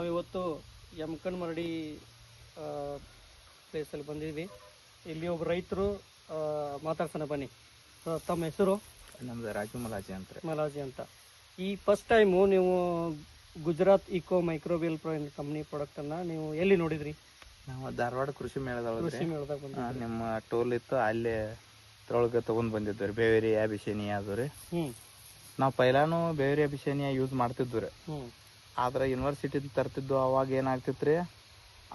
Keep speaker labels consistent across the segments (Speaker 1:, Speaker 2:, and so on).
Speaker 1: ನಾವು ಇವತ್ತು ಯಮಕನ್ ಮರಡಿ ಪ್ಲೇಸಲ್ಲಿ ಬಂದಿದ್ವಿ. ಇಲ್ಲಿ ಒಬ್ಬ ರೈತರು ಮಾತಾಡ್ಸೋಣ ಬನ್ನಿ. ತಮ್ಮ ಹೆಸರು?
Speaker 2: ನಮ್ದು ರಾಜು ಮಲಾಜಿ ಅಂತ
Speaker 1: ಮಲಾಜಿ ಅಂತ. ಈ ಫಸ್ಟ್ ಟೈಮು ನೀವು ಗುಜರಾತ್ ಇಕೋ ಮೈಕ್ರೋಬಿಯಲ್ ಕಂಪ್ನಿ ಪ್ರಾಡಕ್ಟನ್ನು ನೀವು ಎಲ್ಲಿ ನೋಡಿದ್ರಿ?
Speaker 2: ನಾವು ಧಾರವಾಡ ಕೃಷಿ ಮೇಳದೊಳಗೆ
Speaker 1: ಕೃಷಿ ಮೇಳದಾಗ ಬಂದ
Speaker 2: ನಿಮ್ಮ ಟೋಲ್ ಇತ್ತು ಅಲ್ಲೇ ಅದ್ರೊಳಗೆ ತಗೊಂಡ್ ಬಂದಿದ್ವಿ ರೀ. ಬೇವೇರಿ ಅಭಿಷೇನಿ ಅದು ರೀ.
Speaker 1: ಹ್ಞೂ
Speaker 2: ನಾವು ಪೈಲಾನು ಬೇವೇರಿ ಅಭಿಷೇನಿಯ ಯೂಸ್ ಮಾಡ್ತಿದ್ವಿ ರೀ.
Speaker 1: ಹ್ಞೂ
Speaker 2: ಆದ್ರೆ ಯೂನಿವರ್ಸಿಟಿ ತರ್ತಿದ್ದು ಅವಾಗ ಏನಾಗ್ತಿತ್ರಿ?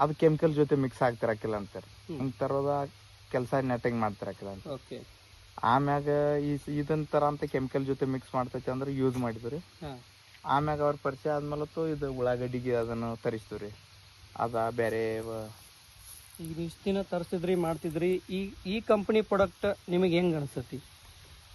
Speaker 2: ಅದು ಕೆಮಿಕಲ್ ಜೊತೆ ಮಿಕ್ಸ್ ಆಗ್ತಿರಕಿಲ್ಲ ಅಂತಾರೆ. ಹಿಂಗ್ ತರೋದ ಕೆಲಸ ನೆಟ್ಟಿಂಗ್ ಮಾಡ್ತಿರಕಿಲ್ಲ ಅಂತ.
Speaker 1: ಓಕೆ
Speaker 2: ಆಮ್ಯಾಗ ಈ ಇದನ್ ತರ ಅಂತ ಕೆಮಿಕಲ್ ಜೊತೆ ಮಿಕ್ಸ್ ಮಾಡ್ತೈತಿ ಅಂದ್ರೆ ಯೂಸ್
Speaker 1: ಮಾಡಿದ್ರಿ.
Speaker 2: ಆಮ್ಯಾಗ ಅವ್ರ ಪರಿಚಯ ಆದ್ಮೇಲತ್ತು ಇದು ಉಳ್ಳಾಗಡ್ಡಿಗೆ ಅದನ್ನು ತರಿಸ್ತೀವ್ರಿ. ಅದ ಬೇರೆ
Speaker 1: ಈಗ ಇಷ್ಟು ದಿನ ತರಿಸಿದ್ರಿ ಮಾಡ್ತಿದ್ರಿ. ಈ ಈ ಕಂಪ್ನಿ ಪ್ರಾಡಕ್ಟ್ ನಿಮಗೆ ಹೆಂಗ್ ಅನಿಸ್ತತಿ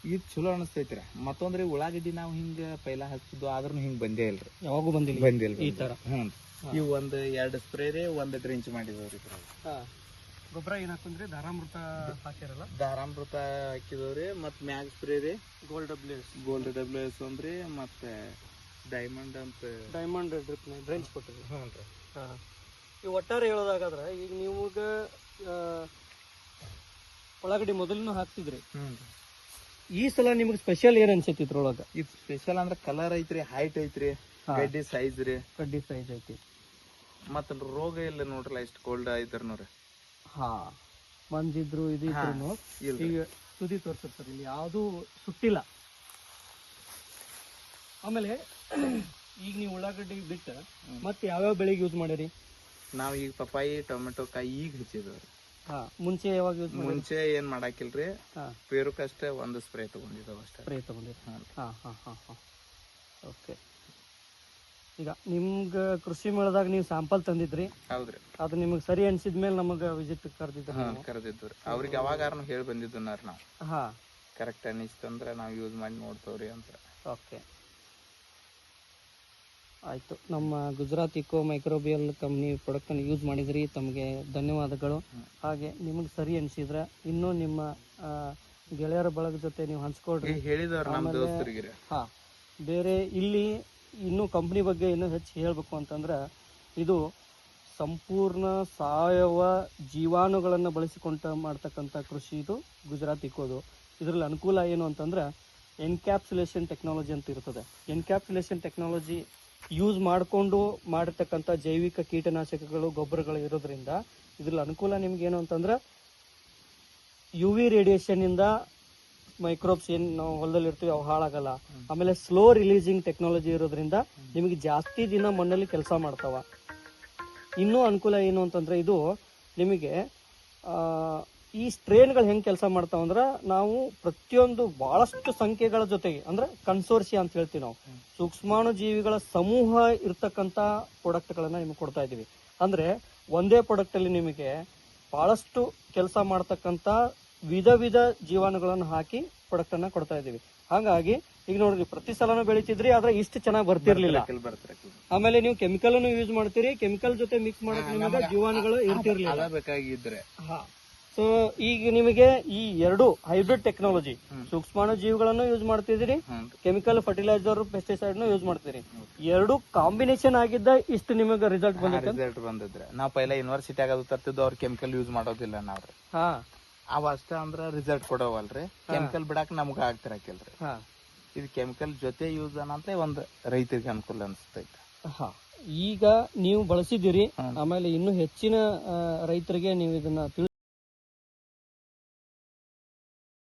Speaker 2: ಇದು ಚಲೋ ಅನಿಸ್ತೈತ್ರಿ. ಮತ್ತೊಂದ್ರಿ ಉಳ್ಳಾಗಡ್ಡಿ ನಾವು ಹಿಂಗ ಪೈಲ ಹಚ್ಚಿದ್ದು ಆದ್ರೂ ಹಿಂಗ್ ಬಂದೇ ಇಲ್ರಿ.
Speaker 1: ಯಾವಾಗೂ ಬಂದಿಲ್ಲ.
Speaker 2: ಬಂದಿಲ್ಲ
Speaker 1: ಈ ತರ.
Speaker 2: ಈ
Speaker 1: ಒಂದು
Speaker 2: ಇವು ಒಂದ್ ಎರಡ್ ಸ್ಪ್ರೇ ರೀ ಒಂದ್ ಡ್ರಿಂಚ್ ಮಾಡಿದವ್ರಿ
Speaker 1: ಹಾಂ. ಗೊಬ್ಬರ ಏನ್ ಹಾಕಂದ್ರಿ? ಧಾರಾಮೃತ ಹಾಕಿರಲ್ಲ
Speaker 2: ಧಾರಾಮೃತ ಹಾಕಿದವ್ರಿ ಮತ್ ಮ್ಯಾಗ್ ಸ್ಪ್ರೇ ರೀ.
Speaker 1: Gold W S
Speaker 2: gold W S ಅಂದ್ರಿ ಮತ್ತೆ ಡೈಮಂಡ್ ಅಂತ.
Speaker 1: ಡೈಮಂಡ್ ಡ್ರಿಪ್ ಡ್ರೆಂಚ್ ಕೊಟ್ಟಿದ್ರಿ
Speaker 2: ಹ್ಞೂ ರೀ.
Speaker 1: ಹಾಂ. ಈ ಒಟ್ಟಾರೆ ಹೇಳೋದಾಗಾದ್ರೆ ಈಗ ನೀವು ಉಳ್ಳಾಗಡ್ಡಿ ಮೊದಲೂ ಹಾಕ್ತಿದ್ರಿ.
Speaker 2: ಹ್ಞೂ
Speaker 1: ಈ ಸಲ ನಿಮಗೆ ಸ್ಪೆಷಲ್ ಏನ್ ಅನ್ಸುತ್ತೆ ಇದ್ರೊಳಗ?
Speaker 2: ಇದು ಸ್ಪೆಷಲ್ ಅಂದ್ರೆ ಕಲರ್ ಐತ್ರಿ ಹೈಟ್ ಐತ್ರಿ
Speaker 1: ಕಡ್ಡಿ
Speaker 2: ಗಡ್ಡಿ ಸೈಜ್ ರೀ.
Speaker 1: ಕಡ್ಡಿ ಸೈಜ್ ಐತಿ.
Speaker 2: ಮತ್ತ ರೋಗ ಇಲ್ಲ ನೋಡ್ರಲ್ಲ ಇಷ್ಟು ಕೋಲ್ಡ್ ಐತ್ರನು ರೀ
Speaker 1: ಹಾ. ಮಂಜಿದ್ರು ಇದು ಈಗ ತುದಿ ತೋರ್ಸಿರ್ತಾರೆ ಇಲ್ಲಿ ಯಾವುದು ಸುಟ್ಟಿಲ್ಲ. ಆಮೇಲೆ ಈಗ ನೀವು ಉಳ್ಳಾಗಡ್ಡಿ ಬಿಟ್ಟು. ಮತ್ತೆ ಯಾವ್ಯಾವ ಬೆಳೆಗೆ ಯೂಸ್ ಮಾಡಿರಿ?
Speaker 2: ನಾವ್ ಈಗ ಪಪಾಯಿ ಟೊಮೆಟೊ ಕಾಯಿ ಈಗ ಹಚ್ಚಿದವ್ರಿ.
Speaker 1: ಹಾ ಮುಂಚೆ ಯಾವಾಗ ಯೂಸ್
Speaker 2: ಮುಂಚೆ ಏನ್ ಮಾಡಾಕಿಲ್ರಿ?
Speaker 1: ಹಾ.
Speaker 2: ಪೇರುಕಷ್ಟೇ ಒಂದು ಸ್ಪ್ರೇ ತಗೊಂಡಿದ್ದಾವ ಅಷ್ಟೇ.
Speaker 1: ಸ್ಪ್ರೇ ತಗೊಂಡಿದ್ದೆ?
Speaker 2: ಹಾ.
Speaker 1: ಹಾ ಹಾ ಹಾ ಹಾ. ಓಕೆ ಈಗ ನಿಮ್ಗ ಕೃಷಿ ಮೇಳದಾಗ ನೀವು ಸ್ಯಾಂಪಲ್ ತಂದಿದ್ರಿ?
Speaker 2: ಹೌದ್ರಿ.
Speaker 1: ಅದು ನಿಮಗೆ ಸರಿ ಅನ್ಸಿದ್ಮೇಲೆ ನಮಗೆ ವಿಸಿಟ್ ಕರೆದಿದ್ರಿ
Speaker 2: ಹಾ ಕರೆದಿದ್ದು ರೀ. ಅವ್ರಿಗೆ ಯಾವಾಗ ಹೇಳಿ ಬಂದಿದ್ದು ನಾವು.
Speaker 1: ಹಾ.
Speaker 2: ಕರೆಕ್ಟ್ ಅನ್ನಿಸ್ತಂದ್ರೆ ನಾವು ಯೂಸ್ ಮಾಡಿ ನೋಡ್ತೇವ್ರಿ ಅಂತ.
Speaker 1: ಓಕೆ ಆಯಿತು. ನಮ್ಮ ಗುಜರಾತ್ ಇಕೋ ಮೈಕ್ರೋಬಿಯಲ್ ಕಂಪ್ನಿ ಪ್ರಾಡಕ್ಟನ್ನು ಯೂಸ್ ಮಾಡಿದ್ರಿ ತಮಗೆ ಧನ್ಯವಾದಗಳು. ಹಾಗೆ ನಿಮಗೆ ಸರಿ ಅನಿಸಿದ್ರೆ ಇನ್ನೂ ನಿಮ್ಮ ಗೆಳೆಯರ ಬಳಗ ಜೊತೆ ನೀವು
Speaker 2: ಹಂಚ್ಕೊಡ್ರಿ.
Speaker 1: ಆಮೇಲೆ-
Speaker 2: ದೋಸ್ತರಿಗೆ
Speaker 1: ಹಾಂ ಬೇರೆ ಇಲ್ಲಿ ಇನ್ನೂ ಕಂಪ್ನಿ ಬಗ್ಗೆ ಇನ್ನೂ ಹೆಚ್ಚು ಹೇಳಬೇಕು ಅಂತಂದ್ರೆ ಇದು ಸಂಪೂರ್ಣ ಸಾವಯವ ಜೀವಾಣುಗಳನ್ನು ಬಳಸಿಕೊಂಡು ಮಾಡ್ತಕ್ಕಂಥ ಕೃಷಿ ಇದು ಗುಜರಾತ್ ಇಕ್ಕೋದು ಇದರಲ್ಲಿ ಅನುಕೂಲ ಏನು ಅಂತಂದ್ರೆ ಎನ್ಕ್ಯಾಪ್ಸುಲೇಷನ್ ಟೆಕ್ನಾಲಜಿ ಅಂತ ಇರ್ತದೆ. ಎನ್ಕ್ಯಾಪ್ಸುಲೇಷನ್ ಟೆಕ್ನಾಲಜಿ ಯೂಸ್ ಮಾಡಿಕೊಂಡು ಮಾಡಿರ್ತಕ್ಕಂಥ ಜೈವಿಕ ಕೀಟನಾಶಕಗಳು, ಗೊಬ್ಬರಗಳು ಇರೋದ್ರಿಂದ ಇದ್ರಲ್ಲಿ ಅನುಕೂಲ ನಿಮ್ಗೇನು ಅಂತಂದ್ರೆ ಯು ವಿ ರೇಡಿಯೇಷನ್ನಿಂದ ಮೈಕ್ರೋಬ್ಸ್ ಏನು ನಾವು ಹೊಲದಲ್ಲಿ ಇರ್ತೀವಿ ಅವು ಹಾಳಾಗಲ್ಲ. ಆಮೇಲೆ ಸ್ಲೋ ರಿಲೀಸಿಂಗ್ ಟೆಕ್ನಾಲಜಿ ಇರೋದ್ರಿಂದ ನಿಮಗೆ ಜಾಸ್ತಿ ದಿನ ಮಣ್ಣಲ್ಲಿ ಕೆಲಸ ಮಾಡ್ತಾವ. ಇನ್ನೂ ಅನುಕೂಲ ಏನು ಅಂತಂದ್ರೆ ಇದು ನಿಮಗೆ ಈ ಸ್ಟ್ರೇನ್ಗಳು ಹೆಂಗೆ ಕೆಲಸ ಮಾಡ್ತಾವ ಅಂದ್ರೆ ನಾವು ಪ್ರತಿಯೊಂದು ಬಹಳಷ್ಟು ಸಂಖ್ಯೆಗಳ ಜೊತೆಗೆ ಅಂದ್ರೆ ಕನ್ಸೋರ್ಷಿಯ ಅಂತ ಹೇಳ್ತೀವಿ ನಾವು. ಸೂಕ್ಷ್ಮಾಣು ಜೀವಿಗಳ ಸಮೂಹ ಇರ್ತಕ್ಕಂಥ ಪ್ರಾಡಕ್ಟ್ಗಳನ್ನ ನಿಮಗೆ ಕೊಡ್ತಾ ಇದ್ದೀವಿ. ಅಂದ್ರೆ ಒಂದೇ ಪ್ರಾಡಕ್ಟ್ ಅಲ್ಲಿ ನಿಮಗೆ ಬಹಳಷ್ಟು ಕೆಲಸ ಮಾಡ್ತಕ್ಕಂಥ ವಿಧ ವಿಧ ಜೀವಾಣುಗಳನ್ನು ಹಾಕಿ ಪ್ರಾಡಕ್ಟ್ ಅನ್ನ ಕೊಡ್ತಾ ಇದ್ದೀವಿ. ಹಾಗಾಗಿ ಈಗ ನೋಡ್ರಿ ಪ್ರತಿ ಸಲನೂ ಬೆಳಿತಿದ್ರಿ ಆದ್ರೆ ಇಷ್ಟು ಚೆನ್ನಾಗಿ ಬರ್ತಿರ್ಲಿಲ್ಲ. ಆಮೇಲೆ ನೀವು ಕೆಮಿಕಲ್ ಅನ್ನು ಯೂಸ್ ಮಾಡ್ತೀರಿ ಕೆಮಿಕಲ್ ಜೊತೆ ಮಿಕ್ಸ್ ಮಾಡಕ್ ನಿಮಗೆ ಜೀವಾಣುಗಳು ಇರ್ತಿರ್ಲಿಲ್ಲ.
Speaker 2: ಬೇಕಾಗಿದ್ರೆ. ಬೇಕಾಗಿದ್ರೆ
Speaker 1: ಸೊ ಈಗ ನಿಮಗೆ ಈ ಎರಡು ಹೈಬ್ರಿಡ್ ಟೆಕ್ನಾಲಜಿ. ಸೂಕ್ಷ್ಮಾಣು ಜೀವಿಗಳನ್ನು ಯೂಸ್
Speaker 2: ಮಾಡ್ತಿದ್ರಿ
Speaker 1: ಕೆಮಿಕಲ್ ಫರ್ಟಿಲೈಸರ್ ಪೆಸ್ಟಿಸೈಡ್ ಯೂಸ್ ಮಾಡ್ತೀರಿ ಎರಡು ಕಾಂಬಿನೇಷನ್ ಆಗಿದ್ದ ಇಷ್ಟು ನಿಮಗೆ ರಿಸಲ್ಟ್ ಬಂದೈತೆ
Speaker 2: ರಿಸಲ್ಟ್ ಬಂದಿದ್ರೆ. ನಾವು ಪೈಲ ಯೂನಿವರ್ಸಿಟಿ ಆಗೋದು ತರ್ತಿದ್ದು ಅವ್ರು ಕೆಮಿಕಲ್ ಯೂಸ್ ಮಾಡೋದಿಲ್ಲ ನಾವ್ರಿ. ಅವ ಅಷ್ಟ ಅಂದ್ರ ರಿಸಲ್ಟ್ ಕೊಡೋವಲ್ರಿ. ಕೆಮಿಕಲ್ ಬಿಡಾಕ ನಮ್ಗ ಆಗ್ತಿರಕಿಲ್ರಿ. ಇದು ಕೆಮಿಕಲ್ ಜೊತೆ ಯೂಸ್ ಅನ್ನಂತ ಒಂದ್ ರೈತರಿಗೆ ಅನುಕೂಲ ಅನ್ಸ್ತೈತಿ.
Speaker 1: ಹಾ. ಈಗ ನೀವು
Speaker 2: ಬಳಸಿದಿರಿ
Speaker 1: ಆಮೇಲೆ ಇನ್ನು ಹೆಚ್ಚಿನ ರೈತರಿಗೆ ನೀವು ಇದನ್ನ